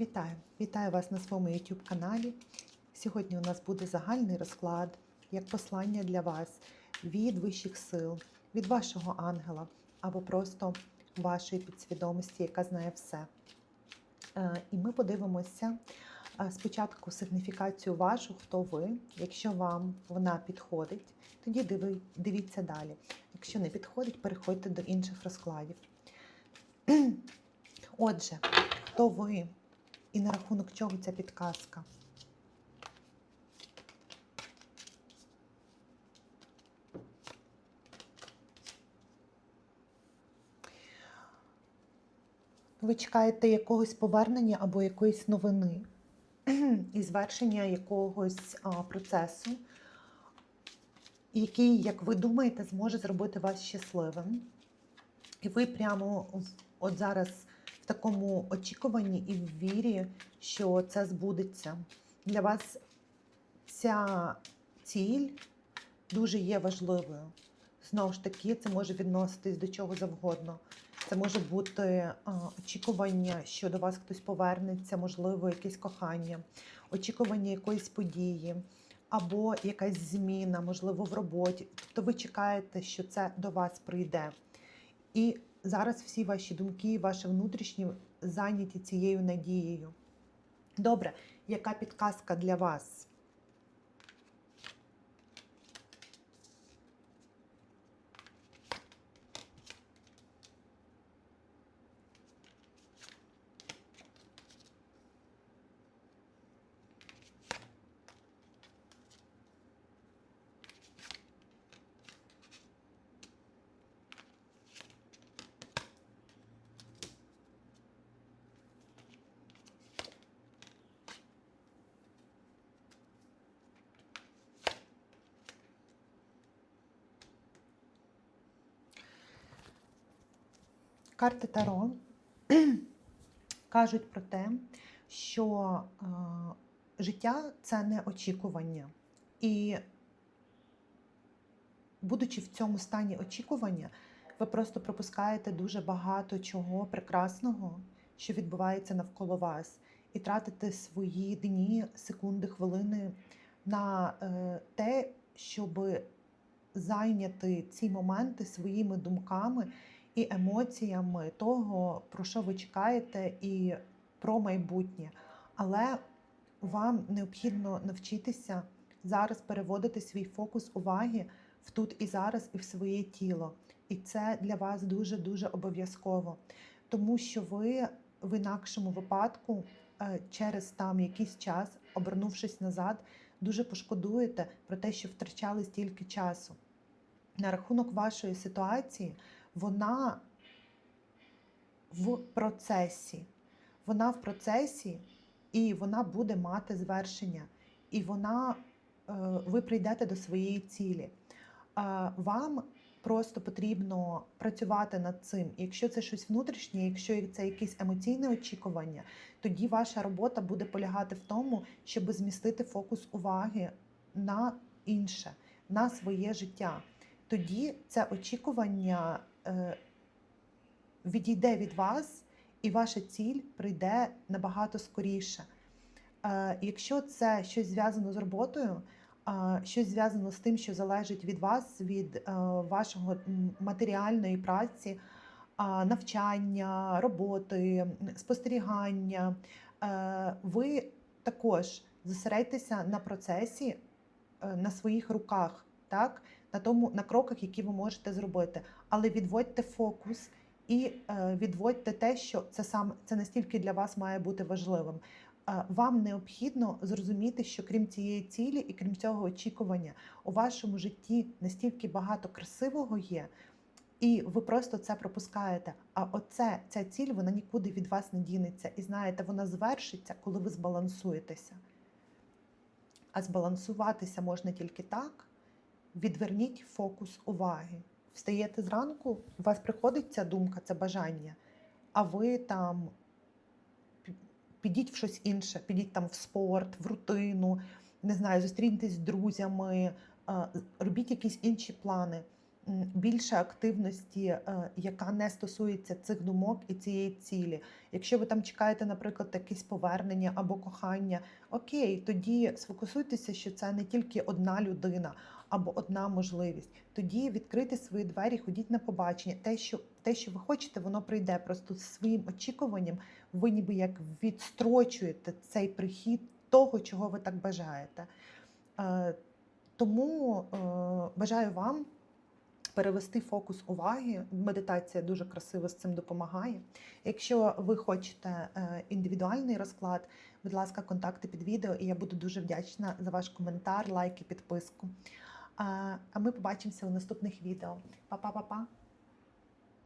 Вітаю! Вітаю вас на своєму YouTube каналі. Сьогодні у нас буде загальний розклад, як послання для вас від вищих сил, від вашого ангела або просто вашої підсвідомості, яка знає все. Е, І ми подивимося е, спочатку сигніфікацію вашу, хто ви. Якщо вам вона підходить, тоді дивіться далі. Якщо не підходить, переходьте до інших розкладів. Отже, хто ви і на рахунок чого ця підказка? Ви чекаєте якогось повернення або якоїсь новини і звершення якогось а, процесу, який, як ви думаєте, зможе зробити вас щасливим. І ви прямо от зараз в такому очікуванні і в вірі, що це збудеться. Для вас ця ціль дуже є важливою. Знову ж таки, це може відноситись до чого завгодно. Це може бути очікування, що до вас хтось повернеться, можливо, якесь кохання, очікування якоїсь події, або якась зміна, можливо, в роботі. Тобто ви чекаєте, що це до вас прийде. І зараз всі ваші думки, ваші внутрішні зайняті цією надією. Добре, яка підказка для вас? Карти Таро кажуть про те, що е, життя це не очікування. І, будучи в цьому стані очікування, ви просто пропускаєте дуже багато чого прекрасного, що відбувається навколо вас, і тратите свої дні, секунди, хвилини на е, те, щоб зайняти ці моменти своїми думками і емоціями того, про що ви чекаєте, і про майбутнє. Але вам необхідно навчитися зараз переводити свій фокус уваги в тут і зараз, і в своє тіло. І це для вас дуже-дуже обов'язково, тому що ви в інакшому випадку е, через там якийсь час, обернувшись назад, дуже пошкодуєте про те, що втрачали стільки часу. На рахунок вашої ситуації, вона в процесі. Вона в процесі і вона буде мати звершення. І вона, е, ви прийдете до своєї цілі. Вам просто потрібно працювати над цим. Якщо це щось внутрішнє, якщо це якесь емоційне очікування, тоді ваша робота буде полягати в тому, щоб змістити фокус уваги на інше, на своє життя. Тоді це очікування відійде від вас, і ваша ціль прийде набагато скоріше. Е, Якщо це щось зв'язано з роботою, е, щось зв'язано з тим, що залежить від вас, від е, вашого матеріальної праці, е, навчання, роботи, спостерігання, е, ви також зосередьтеся на процесі, е, на своїх руках, так? на тому на кроках, які ви можете зробити. Але відводьте фокус і е, відводьте те, що це сам це настільки для вас має бути важливим. Е, Вам необхідно зрозуміти, що крім цієї цілі і крім цього очікування, у вашому житті настільки багато красивого є, і ви просто це пропускаєте. А оце ця ціль вона нікуди від вас не дінеться. І знаєте, вона звершиться, коли ви збалансуєтеся. А збалансуватися можна тільки так. Відверніть фокус уваги. Встаєте зранку, у вас приходить ця думка, це бажання, а ви там підіть в щось інше, підіть там в спорт, в рутину, не знаю, зустріньтесь з друзями, робіть якісь інші плани. більше активності, е, яка не стосується цих думок і цієї цілі. Якщо ви там чекаєте, наприклад, якесь повернення або кохання, окей, тоді сфокусуйтеся, що це не тільки одна людина або одна можливість. Тоді відкрийте свої двері, ходіть на побачення. Те, що те, що ви хочете, воно прийде. Просто своїм очікуванням ви ніби як відстрочуєте цей прихід того, чого ви так бажаєте. Е, Тому е, бажаю вам перевести фокус уваги. Медитація дуже красиво з цим допомагає. Якщо ви хочете е, індивідуальний розклад, будь ласка, контакти під відео, і я буду дуже вдячна за ваш коментар, лайк і підписку. А ми побачимося у наступних відео. Па-па-па-па!